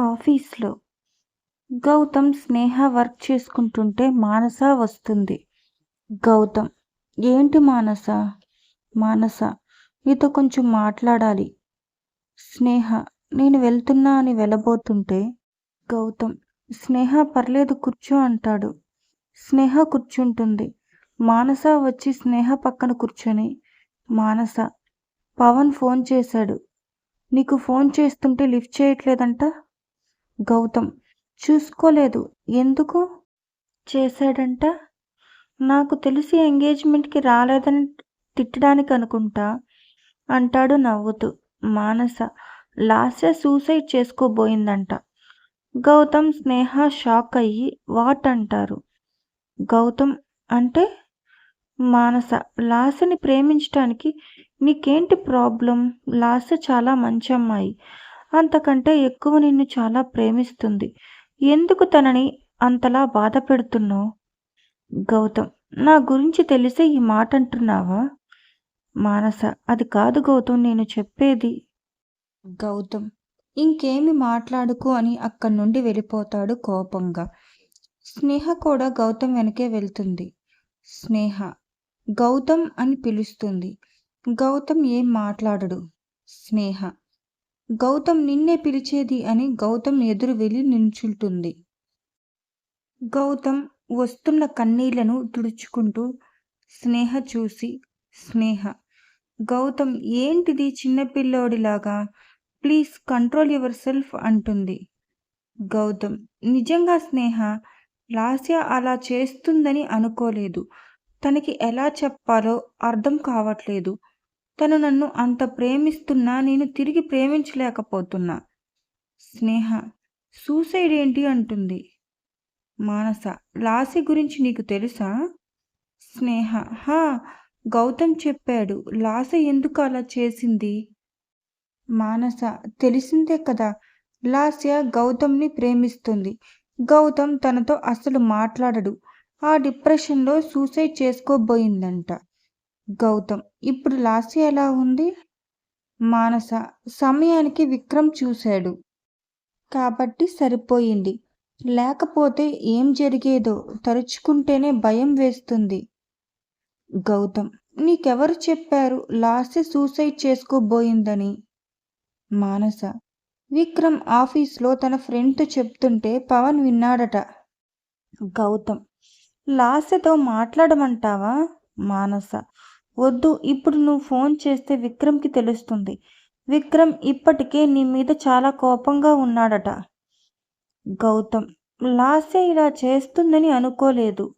ఆఫీస్లో. గౌతమ్ స్నేహ వర్క్ చేసుకుంటుంటే మానస వస్తుంది. గౌతమ్ ఏంటి మానస? మానస నీతో కొంచెం మాట్లాడాలి. స్నేహ నేను వెళ్తున్నా అని వెళ్ళబోతుంటే గౌతమ్ స్నేహ పర్లేదు కూర్చో అంటాడు. స్నేహ కూర్చుంటుంది. మానస వచ్చి స్నేహ పక్కన కూర్చొని మానస పవన్ ఫోన్ చేశాడు. నీకు ఫోన్ చేస్తుంటే లిఫ్ట్ చేయట్లేదంట? గౌతమ్. చూసుకోలేదు. ఎందుకు? చేశాడంట. నాకు తెలిసి ఎంగేజ్మెంట్కి రాలేదని తిట్టడానికి అనుకుంటా. అంటాడు నవ్వుతూ. మానస. లాస్య సూసైడ్ చేసుకోబోయిందంట. గౌతమ్ స్నేహ షాక్ అయ్యి వాట్ అంటారు? గౌతమ్ అంటే? మానస. లాస్యని ప్రేమించటానికి నీకేంటి ప్రాబ్లం? లాస్య చాలా మంచి అమ్మాయి. అంతకంటే ఎక్కువ నిన్ను చాలా ప్రేమిస్తుంది. ఎందుకు తనని అంతలా బాధ పెడుతున్నావు? గౌతమ్ నా గురించి తెలిసే ఈ మాట అంటున్నావా? మానస అది కాదు గౌతమ్ నేను చెప్పేది. గౌతమ్ ఇంకేమి మాట్లాడుకు అని అక్కడి నుండి వెళ్ళిపోతాడు కోపంగా. స్నేహ కూడా గౌతమ్ వెనకే వెళ్తుంది. స్నేహ గౌతమ్ అని పిలుస్తుంది. గౌతమ్ ఏం మాట్లాడడు. స్నేహ గౌతమ్ నిన్నే పిలిచేది అని గౌతమ్ ఎదురు వెళ్ళి నిల్చుంటుంది. గౌతమ్ వస్తున్న కన్నీళ్ళను తుడుచుకుంటూ స్నేహ చూసి స్నేహ గౌతమ్ ఏంటిది చిన్నపిల్లోడిలాగా ప్లీజ్ కంట్రోల్ యువర్ సెల్ఫ్ అంటుంది. గౌతమ్ నిజంగా స్నేహ? లాస్య అలా చేస్తుందని అనుకోలేదు. తనకి ఎలా చెప్పాలో అర్థం కావట్లేదు. తను నన్ను అంత ప్రేమిస్తున్నా నేను తిరిగి ప్రేమించలేకపోతున్నా. స్నేహ సూసైడ్ ఏంటి అంటుంది. మానస లాసి గురించి నీకు తెలుసా? స్నేహ హా గౌతమ్ చెప్పాడు. లాస ఎందుకు అలా చేసింది? మానస తెలిసిందే కదా. లాస్య గౌతమ్ని ప్రేమిస్తుంది. గౌతమ్ తనతో అసలు మాట్లాడడు. ఆ డిప్రెషన్లో సూసైడ్ చేసుకోబోయిందంట. గౌతమ్. ఇప్పుడు లాస్య ఎలా ఉంది? మానస. సమయానికి విక్రమ్ చూశాడు. కాబట్టి సరిపోయింది. లేకపోతే ఏం జరిగేదో తరుచుకుంటేనే భయం వేస్తుంది. గౌతమ్. నీకెవరు చెప్పారు లాస్య సూసైడ్ చేసుకోబోయిందని? మానస. విక్రమ్ ఆఫీస్లో తన ఫ్రెండ్తో చెప్తుంటే పవన్ విన్నాడట. గౌతమ్. లాస్యతో మాట్లాడమంటావా? మానస. వద్దు ఇప్పుడు నువ్వు ఫోన్ చేస్తే విక్రమ్కి తెలుస్తుంది. విక్రమ్ ఇప్పటికే నీ మీద చాలా కోపంగా ఉన్నాడట. గౌతమ్ లాస్య ఇలా చేస్తుందని అనుకోలేదు.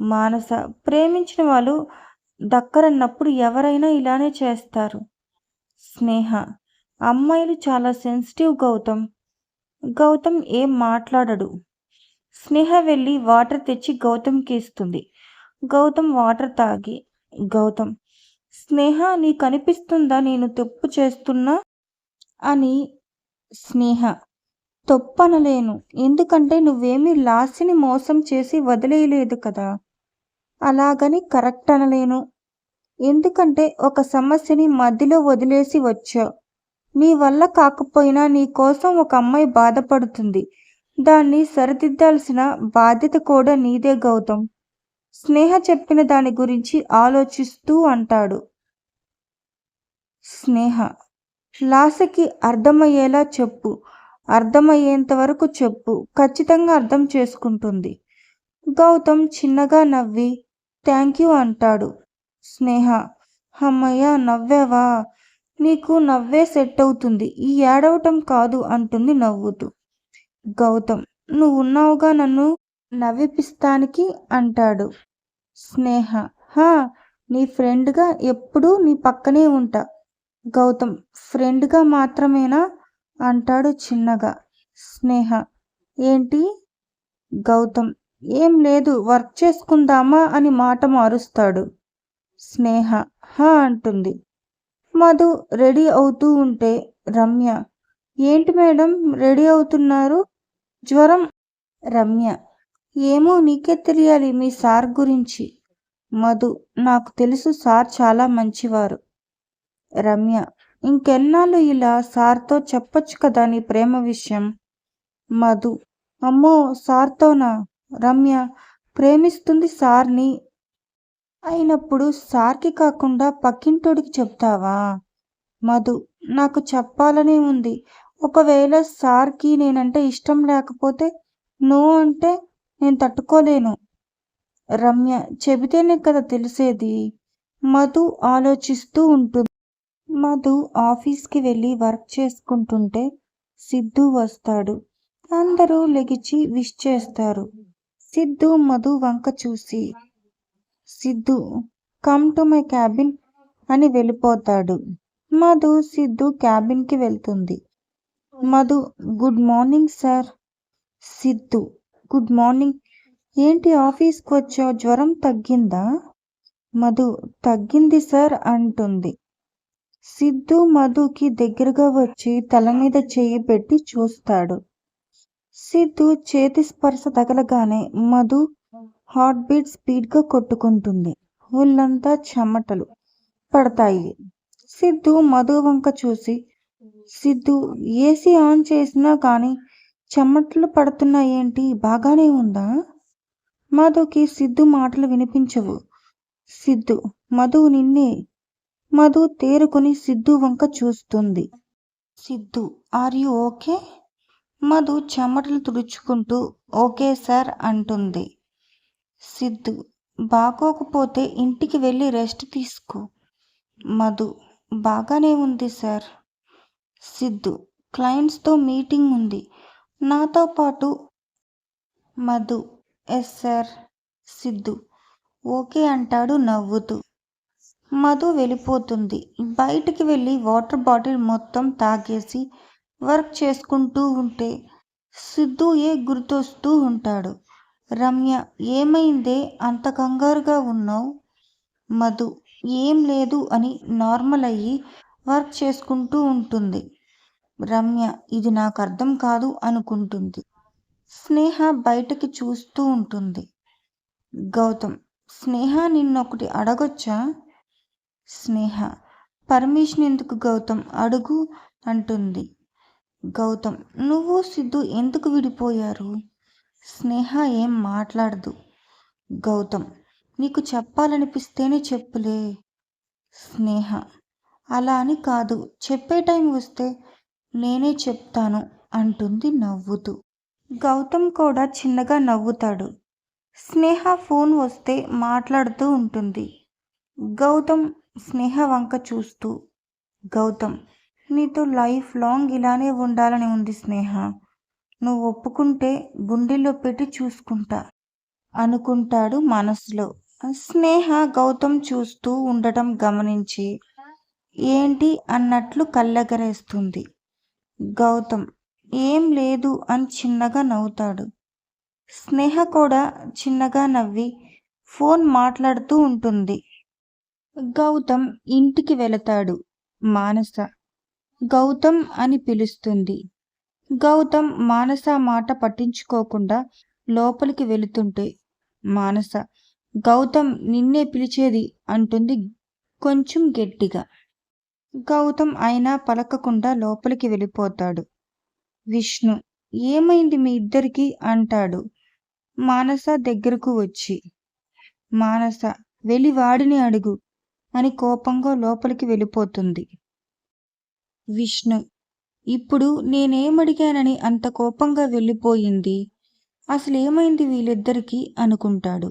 మానస ప్రేమించిన వాళ్ళు దక్కరన్నప్పుడు ఎవరైనా ఇలానే చేస్తారు. స్నేహ అమ్మాయిలు చాలా సెన్సిటివ్ గౌతమ్. గౌతమ్ ఏం మాట్లాడడు. స్నేహ వెళ్ళి వాటర్ తెచ్చి గౌతమ్కి ఇస్తుంది. గౌతమ్ వాటర్ తాగి గౌతమ్. స్నేహ నీకు అనిపిస్తుందా నేను తప్పు చేస్తున్నా? అని స్నేహ. తప్పనలేను. ఎందుకంటే నువ్వేమీ లాస్ని మోసం చేసి వదిలేయలేదు కదా. అలాగని కరెక్ట్ అనలేను. ఎందుకంటే ఒక సమస్యని మధ్యలో వదిలేసి వచ్చావు నీ వల్ల కాకపోయినా నీ కోసం ఒక అమ్మాయి బాధపడుతుంది. దాన్ని సరిదిద్దాల్సిన బాధ్యత కూడా నీదే గౌతమ్. స్నేహ చెప్పిన దాని గురించి ఆలోచిస్తూ అంటాడు. స్నేహ. లాసకి అర్థమయ్యేలా చెప్పు. అర్థమయ్యేంత వరకు చెప్పు. ఖచ్చితంగా అర్థం చేసుకుంటుంది. గౌతమ్ చిన్నగా నవ్వి థ్యాంక్ యూ అంటాడు. స్నేహ. అమ్మయ్య నవ్వావా? నీకు నవ్వే సెట్ అవుతుంది. ఈ ఏడవటం కాదు అంటుంది నవ్వుతూ. గౌతమ్. నువ్వు ఉన్నావుగా నన్ను? నవ్విపిస్తానికి అంటాడు. స్నేహ హా నీ ఫ్రెండ్గా ఎప్పుడూ నీ పక్కనే ఉంటా. గౌతమ్ ఫ్రెండ్గా మాత్రమేనా? అంటాడు చిన్నగా. స్నేహ ఏంటి? గౌతమ్ ఏం లేదు వర్క్ చేసుకుందామా అని మాట మారుస్తాడు. స్నేహ హా అంటుంది. మధు రెడీ అవుతూ ఉంటే రమ్య ఏంటి మేడం రెడీ అవుతున్నారు? జ్వరం. రమ్య ఏమో నీకే తెలియాలి మీ సార్ గురించి. మధు నాకు తెలుసు సార్ చాలా మంచివారు. రమ్య ఇంకెన్నాళ్ళు ఇలా సార్తో చెప్పొచ్చు కదా నీ ప్రేమ విషయం? మధు అమ్మో సార్తోనా? రమ్య ప్రేమిస్తుంది సార్ని. అయినప్పుడు సార్కి కాకుండా పక్కింటోడికి చెప్తావా? మధు నాకు చెప్పాలనే ఉంది. ఒకవేళ సార్కి నేనంటే ఇష్టం లేకపోతే నువ్వు అంటే నేను తట్టుకోలేను. రమ్య చెబితేనే కదా తెలిసేది. మధు ఆలోచిస్తూ ఉంటుంది. మధు ఆఫీస్కి వెళ్ళి వర్క్ చేసుకుంటుంటే సిద్ధు వస్తాడు. అందరూ లెగిచి విష్ చేస్తారు. సిద్ధు మధు వంక చూసి Siddhu come to my cabin అని వెళ్ళిపోతాడు. మధు సిద్ధు క్యాబిన్కి వెళ్తుంది. Madhu good morning sir Siddhu good morning. ఏంటి ఆఫీస్కి వచ్చావు? జ్వరం తగ్గిందా? మధు తగ్గింది సార్ అంటుంది. సిద్ధు మధుకి దగ్గరగా వచ్చి తల మీద చేయి పెట్టి చూస్తాడు. సిద్ధు చేతి స్పర్శ తగలగానే మధు హార్ట్ బీట్ స్పీడ్గా కొట్టుకుంటుంది. ఒళ్ళంతా చెమటలు పడతాయి. సిద్ధు మధు వంక చూసి సిద్ధు ఏసీ ఆన్ చేసినా కానీ చెమటలు పడుతున్నాయేంటి? బాగానే ఉందా? మధుకి సిద్ధు మాటలు వినిపించవు. సిద్ధు మధు నిన్నే. మధు తేరుకొని సిద్ధు వంక చూస్తుంది. Siddhu are you okay? Madhu చెమటలు తుడుచుకుంటూ ఓకే సార్ అంటుంది. సిద్ధు బాగోకపోతే ఇంటికి వెళ్ళి రెస్ట్ తీసుకో. మధు బాగానే ఉంది సార్. సిద్ధు క్లయింట్స్తో మీటింగ్ ఉంది. నాతో పాటు Madhu yes sir Siddhu okay అంటాడు నవ్వుతూ. మధు వెళ్ళిపోతుంది. బయటికి వెళ్ళి వాటర్ బాటిల్ మొత్తం తాగేసి వర్క్ చేసుకుంటూ ఉంటే సిద్ధు ఏ గుర్తొస్తూ ఉంటాడు. రమ్య ఏమైందే? అంత కంగారుగా ఉన్నావు? మధు ఏం లేదు అని నార్మల్ అయ్యి వర్క్ చేసుకుంటూ ఉంటుంది. రమ్య ఇది నాకు అర్థం కాదు అనుకుంటుంది. స్నేహ బయటకి చూస్తూ ఉంటుంది. గౌతమ్ స్నేహ నిన్నొకటి అడగొచ్చా? స్నేహ పర్మిషన్ ఎందుకు గౌతమ్? అడుగు అంటుంది. గౌతమ్ నువ్వు సిద్ధు ఎందుకు విడిపోయారు? స్నేహ ఏం మాట్లాడదు. గౌతమ్ నీకు చెప్పాలనిపిస్తేనే చెప్పులే. స్నేహ అలా అని కాదు. చెప్పే టైం వస్తే నేనే చెప్తాను అంటుంది నవ్వుతూ. గౌతమ్ కూడా చిన్నగా నవ్వుతాడు. స్నేహ ఫోన్ వస్తే మాట్లాడుతూ ఉంటుంది. గౌతమ్ స్నేహ వంక చూస్తూ. గౌతమ్ నీతో లైఫ్ లాంగ్ ఇలానే ఉండాలని ఉంది స్నేహ. నువ్వు ఒప్పుకుంటే గుండెల్లో పెట్టి చూసుకుంటా అనుకుంటాడు మనసులో. స్నేహ గౌతమ్ చూస్తూ ఉండటం గమనించి ఏంటి? అన్నట్లు కళ్ళెగరేస్తుంది. గౌతమ్. ఏం లేదు అని చిన్నగా నవ్వుతాడు. స్నేహ కూడా చిన్నగా నవ్వి ఫోన్ మాట్లాడుతూ ఉంటుంది. గౌతమ్ ఇంటికి వెళతాడు. మానస. గౌతమ్ అని పిలుస్తుంది. గౌతమ్ మానస మాట పట్టించుకోకుండా లోపలికి వెళుతుంటే మానస గౌతమ్ నిన్నే పిలిచేది అంటుంది కొంచెం గట్టిగా. గౌతమ్ అయినా పలకకుండా లోపలికి వెళ్ళిపోతాడు. విష్ణు ఏమైంది మీ ఇద్దరికి? అంటాడు. మానస దగ్గరకు వచ్చి మానస వెళ్ళి వాడిని అడుగు అని కోపంగా లోపలికి వెళ్ళిపోతుంది. విష్ణు ఇప్పుడు నేనేమడిగానని అంత కోపంగా వెళ్ళిపోయింది? అసలు ఏమైంది వీళ్ళిద్దరికీ? అనుకుంటాడు.